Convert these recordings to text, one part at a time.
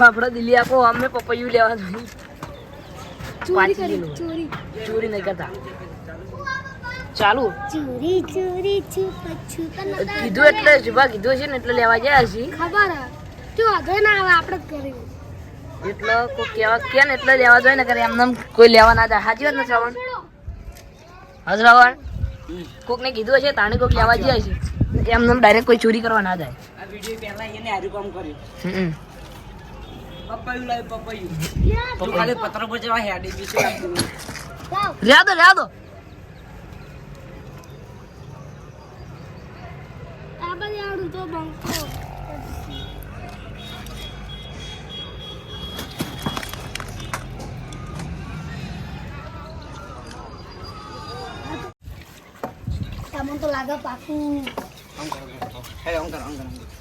આપડે દિલ્હી આપો અમે પપૈયું લેવા જોઈએ. ચોરી કરી ચોરી. ચોરી નહીં કરતા. ચાલુ. ચોરી ચોરી છુપ છુપ. કીધું એટલે જુબા કીધું છે ને એટલે લેવા ગયા છીએ ખબર હે. આગળ ના આવે આપણે જ કર્યું એટલે કોઈ કહેવા કે ને એટલે લેવા જોઈએ ને કરે એમને કોઈ લેવા ના જાય. સાચી વાત ને શ્રવણ? હા શ્રવણ? કોક ને કીધું હશે તાણે કોક લેવા જાય છે એમને ડાયરેક્ટ કોઈ ચોરી કરવા ના જાય. આ વીડિયો પહેલા એને આજુ કામ કર્યું. હમ. પપ્પાયું લાવ્યું પપ્પાયું તું ખાલી પત્ર પર જવા હેડી બીજું કાંઈ નહીં. જાઓ લેવા દો લેવા દો આ બાજુ આવડું તો બંકો તમને તો લાગે પાકું હેલો, આમ કરો, આમ કરો, આમ કરો.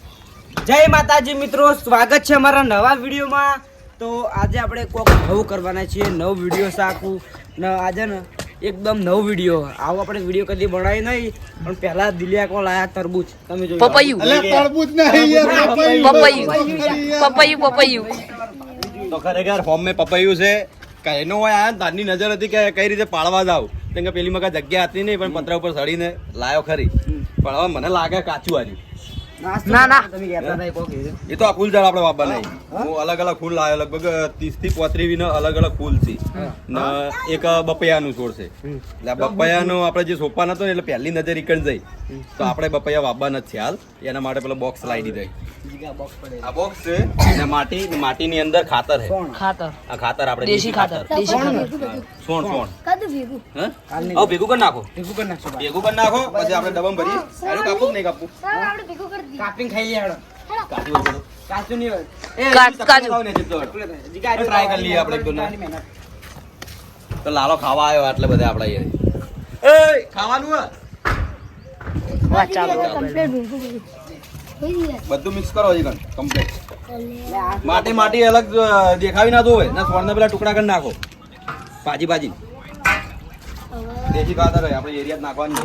જય માતાજી મિત્રો સ્વાગત છે અમારા નવા વિડીયોમાં. તો આજે આપણે કોક નવું કરવાના છીએ નવો વીડિયો સાખું ને આજે ને એકદમ નવો વીડિયો. આવો આપણે વીડિયો કદી બનાવી નહીં પણ પહેલા દિલિયા કોણ લાયા? તરબૂચ. તમે જોયું. પપૈયું. તરબૂચ નહીં પપૈયું. પપૈયું. પપૈયું. તો ખરેખર હોમ મેં પપૈયું છે. કઈનો હોય આ તારની નજર હતી કે કઈ રીતે પાળવા જાવ કેમ કે પેલી મકા જગ્યા હતી નહીં પણ પતરા ઉપર સડીને લાયો ખરી. પણ હવે મને લાગે કાચું આવ્યું ના, ના. એ કોક એ. એ તો આ ફૂલ ઝાડ આપણે વાપવા નહીં હું. અલગ અલગ ફૂલ લાવ્યો લગભગ ત્રીસથી પોત્રીસ અલગ અલગ ફૂલ છે. એક બપૈયાનું છોડ છે. એટલે આ બપૈયાનો આપણે જે સોપાન હતો ને એટલે પહેલી નજર ઈકણ જઈ. તો આપણે બપૈયા વાવવાના નથી હાલ. એના માટે પેલો બોક્સ લાવી દીધો. આ બોક્સ છે અને માટી ને માટીની અંદર ખાતર છે. ખાતર. આ ખાતર આપણે દેશી ખાતર. સોણ સોણ કદું ભેગું? હે? હાલ નહીં. આવો ભેગું કરી નાખો. ભેગું કરી નાખો ભેગું કરી નાખો પછી આપણે ડબમ ભરીએ. કાપું નહીં કાપું? આપણે ભેગું કરી કાપીને ખાઈ લે હેડો. કાચું હોય કાચું નહીં હોય. એ, કાચ- કાચું. ખાવ ને જીતો જીગા, હજુ કરી લઈએ આપણે એક દોના. તો લાલો ખાવા આવ્યો એટલે બધા આપણા અહીંયા એ ખાવાનું હે ચાલુ બધું મિક્સ કરો હજી કમ્પ્લીટ માટી માટી અલગ દેખાવી ના દો હોય ના સ્વર્ણ પેલા ટુકડા કરી નાખો. ભાજી ભાજી. દેશી ખાતર હોય આપણે એરિયા નાખવાની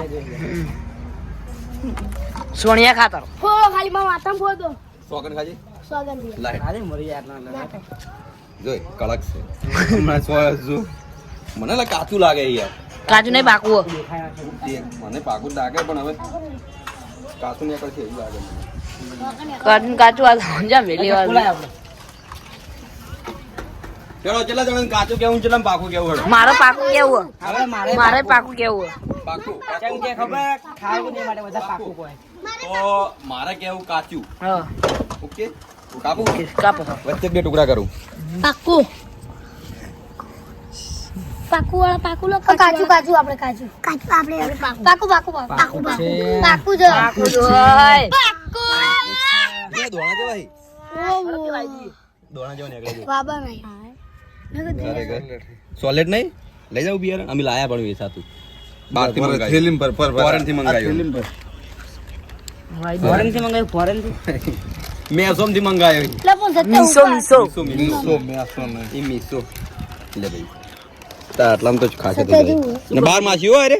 સોનિયા ખાતર. ફોડો ખાલી માં માથામાં ફોડો સોગન ખાજી? સોગન લાઈટ અરે મરી યાર ના ના. જોઈ કડક છે. હમણાં સો જો. મને લા કાચું લાગે યાર. કાજુ નહીં. તે મને પાકું લાગે પણ હવે કાચું નીકળ છે એવું લાગે મને. કાજુ કાચું આ સમજા મેલી વાત. ચલો કેટલા જણા કાચું કેવું કેટલા પાકું કેવું મારો મારે પાકું કેવું? મારે મારે પાકું કેવું? પાકું. કેમ કે ખબર? ખાવું નહીં માટે બધા પાકું. કહે. તો મારે કેવું? કાચું. હા. ઓકે? કાપું? ઓકે કાપો. વચ્ચે બે ટુકડા કરું. પાકું. પાકું વાળા પાકું લો કાચું કાચું આપણે કાચું. કાચું આપણે પાકું. પાકું પાકું પાકું. પાકું જો પાકું જોય પાકું બે દોણા જેવા હી. દોણા જેવા નીકળે બાબા નહીં ખરેખર. નહીં? લઈ જાવ બિયારણ? અમે લાયા પણ વેચાતું બહારથી પર મંગાવ્યું. થેલીમ પર. પર ફોરેનથી મંગાવ્યું. ફોરેનથી મંગાવ્યું ફોરેનથી મેસોમથી મંગાવ્યો એટલે પણ મીસો મીસો મીસો, મીસો. સો મેસો. લે ભાઈ. તા આટલામ તો ખાશે તો ને બાર માસી હોય રે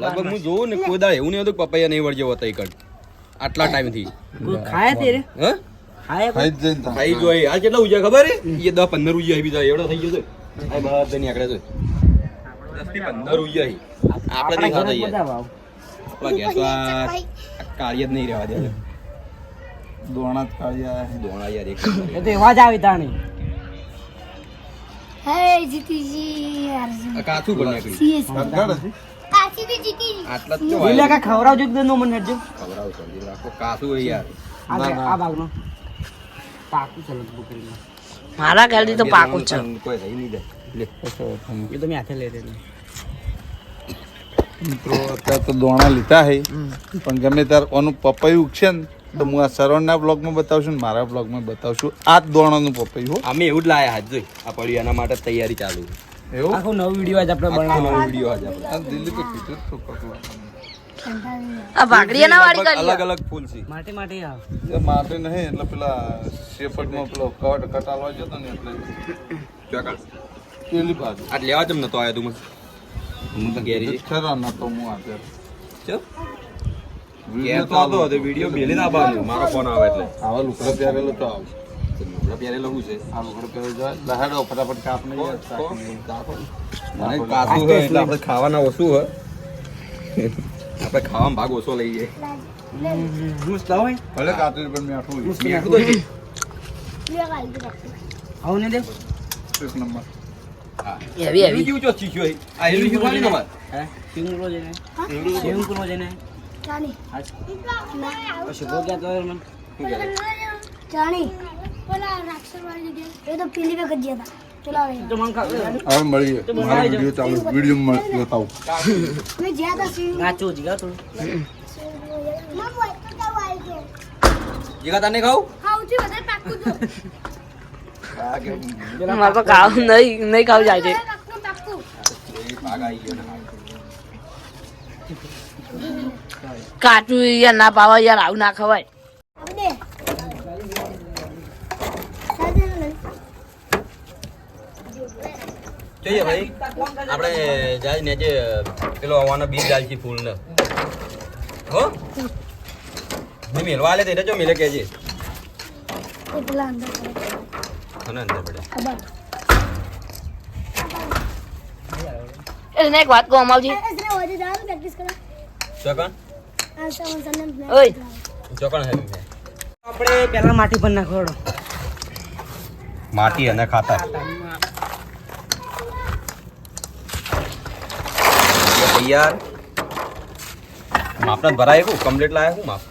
લગભગ હું જોઉં ને કોઈ એવું નહીં હતું પપૈયા નહીં વળજો હોતા ઈ આટલા ટાઈમથી ખાયા તે રે? હ? ખાઈ આ કેટલા ઉજ્યા ખબર એ દસ પંદર ઉજ્યા આવી જાય. એવડો થઈ ગયો છે. આ બધા નીકળે છે. દસથી પંદર ઉજ્યા હી. આપણે નહીં ખાતા યાર બધા ભાવ. તો આ આ જ નહીં રહેવા દે. દોણા જ કાઢી દોણા યાર એક એ તો એવા જ આવી તાણી. હે જીતીજી આ કાથું પણ નીકળ્યું સીએસ કાઢ બી જીતી. આટલા જ બોલ્યા કા ખવડાવજો એકદમ નો મને સમજી રાખો. યાર. આ. આ ભાગનો. પાકું મારા ખ્યાલથી તો પાકું છે. કોઈ રહી નહીં જાય લે. એ તો મેં હાથે લઈ લેલી. મિત્રો અત્યારે તો દોણા લીધા હે પણ ગમે ત્યારે ઓનું પપૈયું છે ને તો હું આ સરવણના બ્લોગમાં બતાવશું ને મારા બ્લોગમાં બતાવશું. આ જ દોણાનું પપૈયું હો. અમે એવું જ લાયા હાથ જોઈ. આ પડ્યું એના માટે તૈયારી ચાલુ છે. એવું? આખો નવો વીડિયો આજ આપણે આખો નવો વીડિયો આજ આપણે. આ દિલ્હી તો કીધું તો આ વાગડીયાના વાળી કરી અલગ અલગ ફૂલ છે. માટે માટે આ માટે નહીં એટલે પેલા શેફટમાં પેલો કટ કટાલવા જતો ને એટલે. પેલી બાજુ. આ લેવા જમ નતો આયા તું મને હું તો ઘેરી ખરા ન તો હું ચલ. ઘેર. વીડિયો તો હતો તો વીડિયો બેલી ના બાંધ્યો મારો ફોન આવે એટલે. આવા લુકડા પહેરેલો તો આવ લુગડા પહેરેલો છે. આ લુગડો પહેરી જાય લહેડો ફટાફટ કાપ નહીં યાર, મને હોય એટલે આપણે ખાવાના ઓછું હોય. આપણે ખાવામાં ભાગ ઓછો લઈ ભલે કાતરી પણ મીઠું હોય. તો આવું ને દે. એક નંબર. એવી એવી એવી કેવું ચો શીખ્યો છે? આ એવી શીખવાની તમારે હે? સ્વિમિંગ પુલ જઈને સ્વિમિંગ પુલ જઈને પછી ભોગ ગયા તો મને. જાણી. પેલા રાક્ષસ વાળી જગ્યાએ. એ તો પેલી વખત ગયા હતા. વાળી. ખાવ હવે મળીએ. મારો વીડિયો ચાલુ વીડિયો બતાવું. ગયા ગાચો જીગા થોડું. જીગા તને ખાવું? સૌથી વધારે પાક્કું જો મારે તો ખાવું નહીં નહીં ખાવું જાય છે. કાચું યાર ના પાવા યાર આવું ના ખવાય. જોઈએ ભાઈ આપણે જાય ને જે પેલો આવવાનો બીજ જાય છે ફૂલ ને હો નહીં મેલવા લે તે જો મેલે કેજે પેલા અંદર પડે. એને એક વાત કહું અમાવજી ચોકણ? ઓય. ચોકણ હે આપણે પહેલા માટી પર નાખવાનો માટી અને ખાતર. તૈયાર. માપના ભરાય હું કમ્પ્લીટ લાયા હું માપ?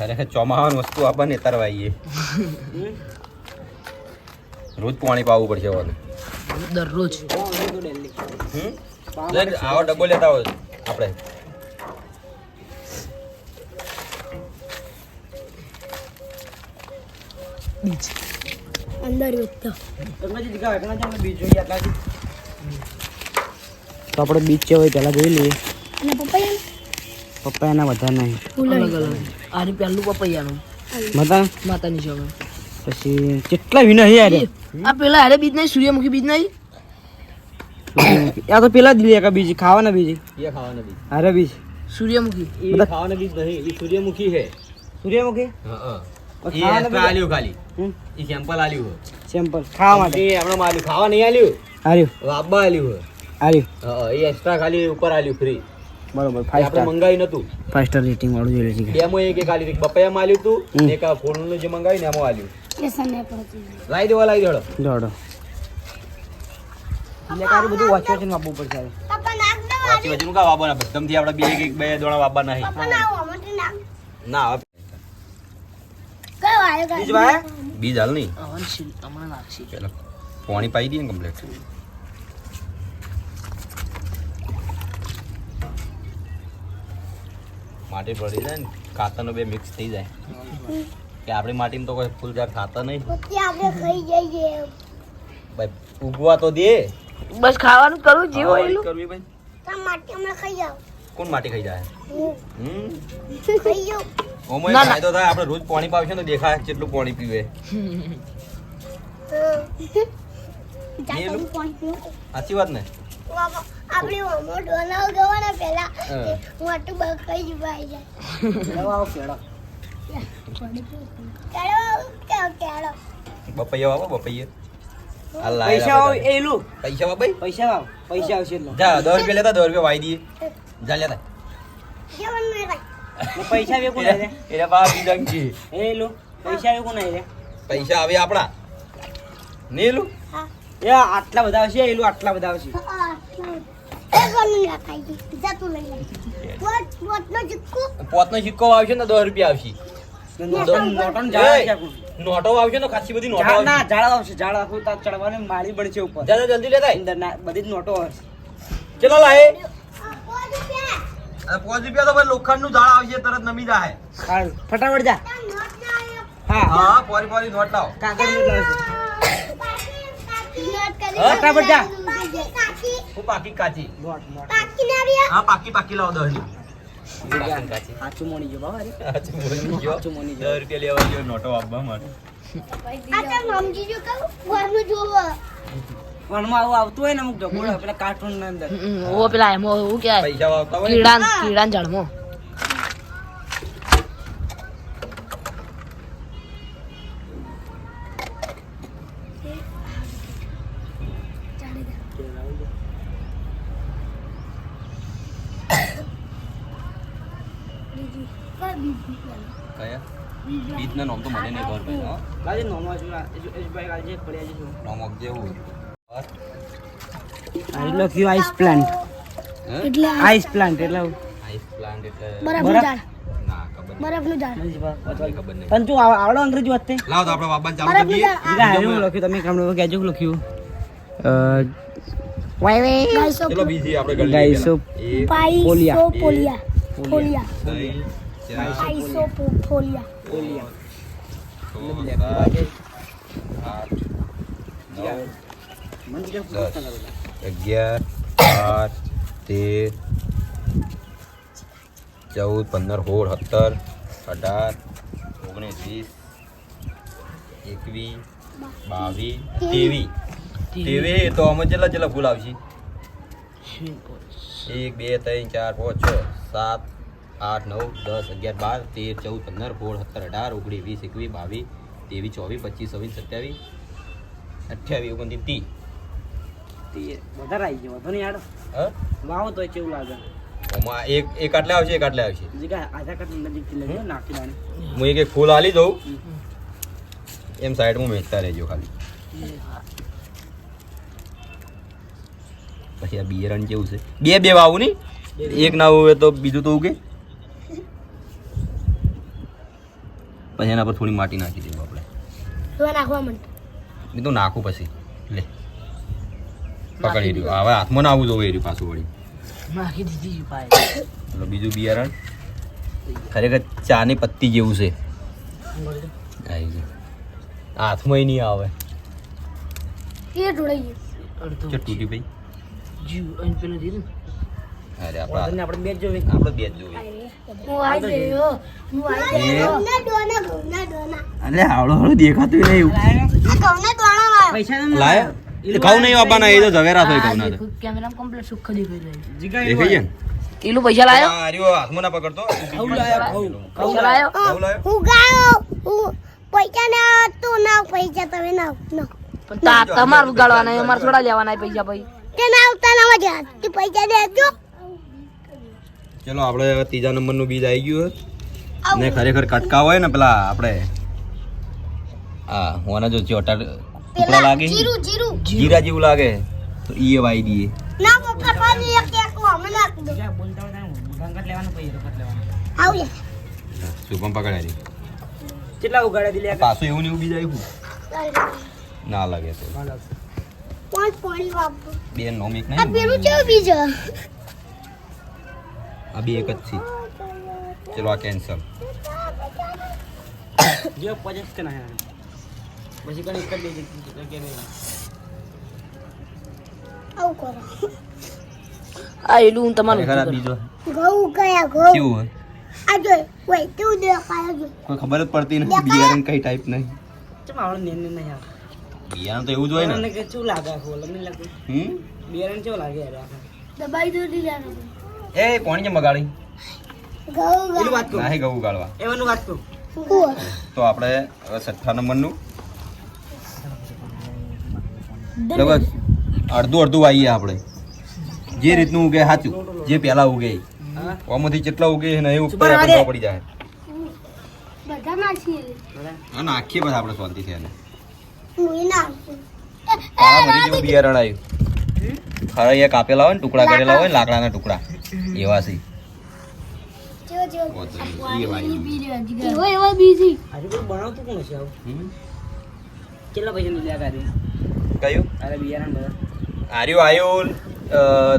ખરેખર ચોમાહાની વસ્તુ આપણને તરવાઈએ. રોજ પાણી પાવું પડશે હવે. દરરોજ. આવો ડબ્બો લેતા હોય આપણે. બીજ અંદર તો આપણે બીજ છે હોય પહેલાં જોઈ લઈએ. અને પપ્પા પપૈયાના બધા નહીં. અલગ અલગ. આની પહેલું પપૈયાનું. માતા માતાની જમે પછી કેટલા વિના હે યાર? આ પેલા અરે બીજ નહીં સૂર્યમુખી બીજ નહીં. યા તો પેલા જ એક કા બીજ ખાવાના બીજ. યે ખાવાના બીજ. અરે બીજ. સૂર્યમુખી. એ ખાવાના બીજ નહીં એ સૂર્યમુખી હે. સૂર્યમુખી? હા હા. એ ખાલી. આલ્યું સેમ્પલ ખાવા માટે. એ હમણાં આલ્યું ખાવા નહીં આલ્યું? આલ્યું. વાબા આલ્યું આલ્યું. હા એ ખાલી ઉપર આલ્યું ફ્રી બરોબર ફાઈવ સ્ટાર મંગાવી નતું ફાઈવ સ્ટાર રેટિંગ વાળું જોઈએ છે ડેમો એક એક આલી બપૈયામાં આલ્યું તું. એક આ ફોનનું જે મંગાવી ને એમાં આલ્યું. લાઈ લાવી દેવા લાવી દેડો દોડો. એટલે કારે બધું વાંચવા છે વાપવું પડશે વાંચી વાંચી કા વાવવાના બધામથી આપણે બે એક એક બે દોણા નહીં. ના હવે. બીજ ભાઈ? બીજ હાલ નહીં. હમણાં પેલા પાણી પાઈ દઈએ ને કમ્પ્લીટ માટી પડી જાય ને ખાતરનો બે મિક્સ થઈ જાય. કે આપણી માટીમાં તો કોઈ ફૂલ ઝાડ ખાતર નહીં. પછી ખાઈ જઈએ ભાઈ ઉગવા તો દે. બસ ખાવાનું કરવું જે હોય એટલું કરવી ભાઈ. માટી હમણાં ખાઈ જાઓ. કોણ માટી ખાઈ જાય? હમ? ઓમોય ના, ના. ફાયદો થાય આપણે રોજ પાણી પાવશે ને દેખાય કેટલું પાણી પીવે. સાચી વાત ને? આપણે મોમો બનાવ ગવાના પહેલા મોટું બગ ખાઈ જવા જાય. આવો કેળો. કેળો કેળો કેળો બપૈયા. વાવો બપૈયા પૈસા બધા. એ લું. પૈસા વાવ ભાઈ. પૈસા આવ પૈસા આવશે એટલે. જા દસ રૂપિયા લેતા દસ રૂપિયા વાઈ દઈએ. જા લેતા. કેવું નહીં ભાઈ ને પૈસા આવે કોણ આવે એના બા બીજંગ એ લો પૈસા આવે કોણ આવે પૈસા આવે હા. એ આટલા બધા આવશે એ લો આટલા બધા આવશે. પોતનો સિક્કો આવશે ને દસ રૂપિયા આવશે. નોટો આવશે ને ખાસી બધી નોટો ઝાડ આવશે. ઝાડ આવશે. આખું તાર ચડવાની માળી પડશે ઉપર. જા જા, જલ્દી લેતા. અંદર ના બધી જ નોટો આવશે. ચલો લાય. પાંચ રૂપિયા. રૂપિયા તો ભાઈ લોખંડનું ઝાડ આવશે તરત નમી જાય ફટાફટ જા. હા. હા પોરી પોરી નોટ લાવો. કાગળ ફટાફટ જા. પાકી કાકી હું પાકી કાચી. Note note. પાકી ના આવ્યા હા પાકી પાકી લાવો દસ સાચું મોની ગયો બાબા રે સાચું બોલી ગયો. સાચું મોની દસ ગયો રૂપિયા લેવા ગયો નોટો આપવા માટે. આ તો મમજી જો કહું ઘરનું જોવો વનમાં આવું આવતું હોય ને અમુક ઢગોળો પેલા કાર્ટૂન ના અંદર. ઓ પેલા એમાં કીડા કીડા ઝાડમાં કયા બીજના નામ તો મને નહીં ખબર ભાઈ હો. લાજે નોમા જો એજભાઈ લાજે પડ્યા છે શું? નામ આપ જેવું આ લખ્યું આઈસ પ્લાન્ટ એટલે આઈસ પ્લાન્ટ એટલે આઈસ પ્લાન્ટ એટલે બરફનું ના ખબર બરફનું ઝાડ. ખબર. નહીં. પણ તું આવડો અંગ્રેજી વાત તે લાવ તો આપણે વાપરવાનું ચાલુ કરીએ ઝાડ. જીગા લખ્યું? તમે કામ કહેજો લખ્યું? ગાઈસો પોલિયા. પોલિયા. પોલિયા. આઠ અગિયાર બાર તેર ચૌદ પંદર સોળ સત્તર અઢાર ઓગણીસ વીસ એકવીસ બાવીસ ત્રેવીસ ત્રેવીસ તો આમાં જેટલા જેટલા ફૂલ આવશે. એક બે ત્રણ ચાર પાંચ છ સાત આઠ નવ દસ અગિયાર બાર તેર ચૌદ પંદર સોળ સત્તર અઢાર ઓગણીસ વીસ એકવીસ બાવીસ ત્રેવીસ ચોવીસ પચીસ છવ્વીસ સત્યાવીસ અઠ્યાવીસ ઓગણત્રીસ ત્રીસ વધારે આવી ગયો. વધુ નહીં આડો. હા? વાવો તો કેવું લાગે? એક એક આટલે આવશે એક આટલે આવશે. લઈ નાખી દાણે હું એક એક ફૂલ આલી દઉં એમ સાઈડમાં વેચતા રહેજો ખાલી. પછી આ બિયરણ જેવું છે? બે બે વાવું નહીં? એક ના હોય તો બીજું તો ઉગે. પછી એના પર થોડી માટી નાખી દેવું આપણે. હવે નાખવા માંડ. મેં તો નાખું પછી. લે. પકડી રહ્યું. હવે હાથમાં ના આવવું જોઈએ એ રહ્યું પાછું વળી. નાખી દીધી એટલે બીજું બિયારણ. ખરેખર ચાની પત્તી જેવું છે. આવી ગયું. હાથમાં નહીં આવે. એ ઢોળાઈ ગયું. તૂટી ભાઈ જીવ અહીં પેલા દીધું અરે આપણે બે જ જોવી. આપણે બે જ હાવડો હાવડો દેખાતું નહીં. પૈસા ના લાય. ઘઉં નહીં આપવાના એ તો ઝવેરા થાય ઘઉંના તો. કેમેરા કમ્પ્લીટ સુખ દેખાઈ રહ્યું. જીગા દેખાઈ ગયા ને? એલું પૈસા લાયો? આ હાથમાં ના પકડતો. ઘઉં લાયા ઘઉં પૈસા લાયો. ઘઉં લાયો? હું ગાયો. હું પૈસા ના તું ના પૈસા તમે ના ના. પણ તમારું ગાળવાના અમારે થોડા લેવાના પૈસા ભાઈ. કે ના આવતા ના મજા તે પૈસા દેજો ચલો આપણે હવે ત્રીજા નંબરનું બીજ આવી ગયું ને ખરેખર કટકા હોય ને પેલા આપણે હા હોના જો ચોટા ટુકડા લાગે જીરું જીરું. જીરા જેવું લાગે તો ઈ વાઈ દઈએ. ના પપ્પા પાણી એક એક અમે નાખ દો જીગા બોલતા હોય લેવાનું પૈસા રોકટ લેવાનું. આવલે શુભમ પકડાય કેટલા ઉગાડ્યા દિલ્હી પાછું એવું ને એવું બીજ આવ્યું ના લાગે તો. પાણી બે નોમ એક આ નહીં પેલું બીજો? આ બે એક જ છે ચલો આ કેન્સલ જે પચાસ કે ના પછી કઈ એક જ દે જગ્યા કે નહીં આવું કરો આ એલું હું તમારું ખરેખર આ બીજો ઘઉં કયા ઘઉં કેવું હોય આ જો વઈ તું દેખાય જો કોઈ ખબર જ પડતી નથી બિયારણ કઈ ટાઈપ નહીં ચમ આવડે નેન નેન નહીં આવે બિયારણ તો એવું જ હોય ને મને કે શું લાગે આખું અલગ નહીં લાગતું હમ બિયારણ કેવું લાગે યાર આખા દબાઈ દો દીજાનો એ કોણ કેમ બગાડી ઘઉં વાત કહું. નાહી ગયું ગાળવા એવાનું વાત કહું. તો આપણે છઠ્ઠા નંબરનું. બરાબર અડધું અડધું વાઈએ આપણે. જે રીતનું ઉગે સાચું. જે પહેલા ઉગે ઓમાંથી કેટલા જેટલા ઉગે છે ને એ ઉપર આપણે પડી જાય બધા નાખીએ. નાખીએ બધા આપણે શાંતિ છે એને. બિયારણ આવ્યું ખરા કાપેલા હોય ને ટુકડા કરેલા હોય લાકડાના ટુકડા. એવા છે.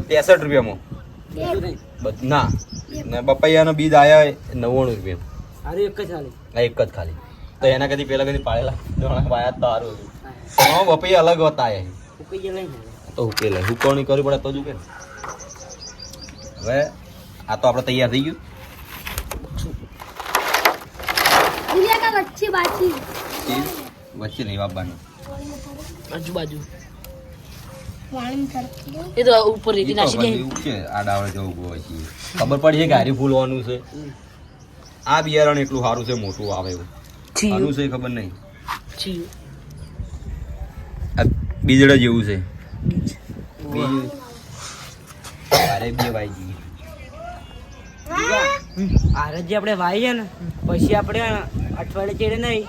ત્રેસઠ રૂપિયામાં. ના. બપૈયાનો બીજ આયા નવ્વાણું રૂપિયા એક જ ચાલે એક જ ખાલી. તો એના કદી પેલા કદી પાડેલા? દોણા પાયા તો સારું હતું. અલગ હોતા આયા તો ઉકેલે હુકવણી કરવી પડે તો જ ઉકે હવે આ તો આપણે તૈયાર થઈ ગયું. વચ્ચે બાકી વચ્ચે નહીં વાપવાનું આજુબાજુ. એ તો ઉપર રેતી નાખી દે. છે આ ડાવડે જવું હોય છે. ખબર પડી છે કે હારી ફૂલવાનું છે? આ બિયારણ એટલું સારું છે મોટું આવે એવું. આનું છે ખબર નહીં. આ બીજડા જેવું છે. બીજ. અરે બે વાઈ આરત જે આપણે વાઈએ ને પછી આપણે અઠવાડિયે ચેડે નહીં.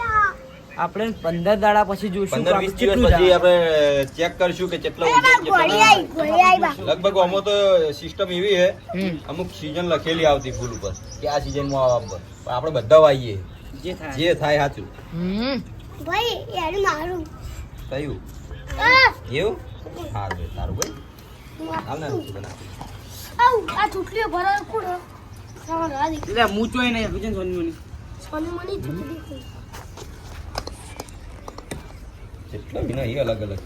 આપણે પંદર દાડા પછી જોઈશું પંદર વીસ દિવસ પછી આપણે ચેક કરશું કે કેટલા લગભગ અમો તો સિસ્ટમ એવી છે અમુક સીઝન લખેલી આવતી ફૂલ ઉપર કે આ સિઝનમાં આવા પર પણ આપણે બધા વાઈએ. જે થાય. જે થાય સાચું. ભાઈ યાર મારું. કયું? એવું? સારું ભાઈ સારું ભાઈ. હાલ ને બના. આવ આ ચૂંટણીઓ ભરાય કોણ? એટલે હું નહીં. વિજન સોનમુની સોની મની કેટલા વિના એ અલગ અલગ.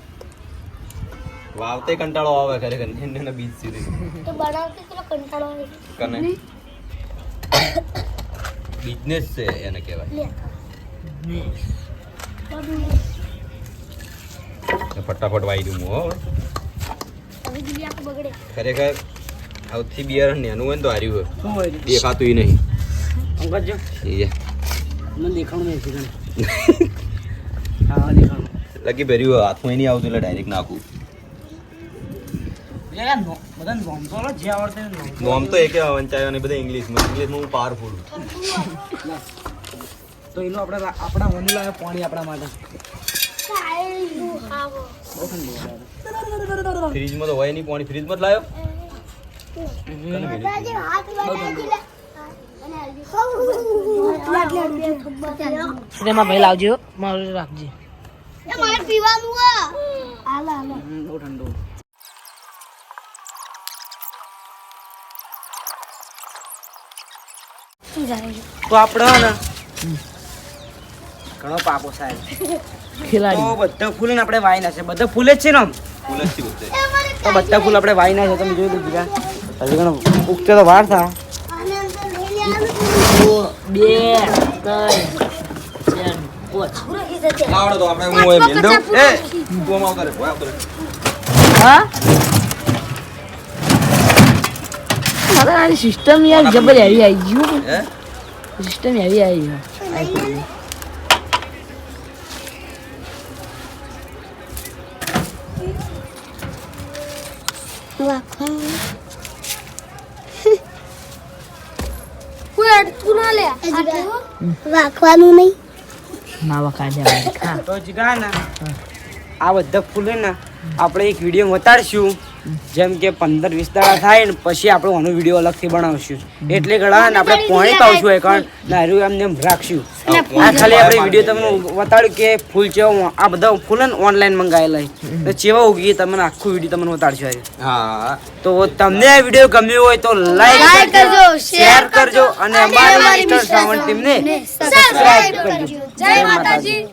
વાવતે કંટાળો આવે ખરેખર એને બીજ સીધી. તો બનાવતી પેલો કંટાળો આવે. કને? બિઝનેસ છે એને કહેવાય. ફટાફટ વાઈ દઉં હું. હો હવે દિલી આખું બગડે. ખરેખર સૌથી બિયારણ નેનું હોય ને તો હાર્યું હોય. શું હોય દેખાતું નહીં. એ નહીં છે હા દેખાણું. લગી ભર્યું હોય હાથમાં નહીં આવતું એટલે ડાયરેક્ટ નાખું. બધા નોમ તો એકે વંચાયો ને બધા ઇંગ્લિશમાં ઇંગ્લિશમાં હું પાવરફુલ તો એનું આપણે આપણા મને લાવે પાણી આપણા માટે. ફ્રીજમાં તો હોય નહીં પાણી. ફ્રીજમાં જ લાવ્યો તેમાં ભાઈ લાવજો. મારું રાખજે. મારે પીવાનું હાલો હાલો બહુ ઠંડુ તો આપણો ને ઘણો પાપો સાહેબ. તો ખેલાડી બધા ફૂલ ને આપણે વાઈ છે. બધા ફૂલ જ છે ને ફૂલ જ છે તો બધા ફૂલ આપણે વાઈ છે. તમે જોઈ લીધું બીજા હજી ઘણો ઉગતે તો વાર થા. બે ત્રણ આવડે તો આપણે હું એ મેલ દઉં એ તું આમ આવતા રે ઓય હા? મારે આની સિસ્ટમ યાર જબર આવી આવી ગયું. હે? સિસ્ટમ આવી આવી. રાખવાનું નહીં. તો જીગા ને. આ બધા ફૂલ ને આપણે એક વીડિયો બતાડશું જેમ કે પંદર વીસ દાડા થાય ને પછી આપણે આનો વીડિયો અલગથી બનાવશું. એટલે ઘણા ને આપણે પોણી પાવશું એ કારણ નારું એમને એમ રાખશું. આ ખાલી આપણે વીડિયો તમને બતાડ્યું કે ફૂલ ચેવો આ બધા ફૂલ ને ઓનલાઈન મંગાવેલા છે. તો ચેવા ઉગી તમને આખું વીડિયો તમને બતાડશું હા. તો તમને આ વીડિયો ગમ્યો હોય તો લાઈક કરજો શેર કરજો અને અમારી માસ્ટર સાવંત ટીમને સબસ્ક્રાઇબ કરજો. જય માતાજી.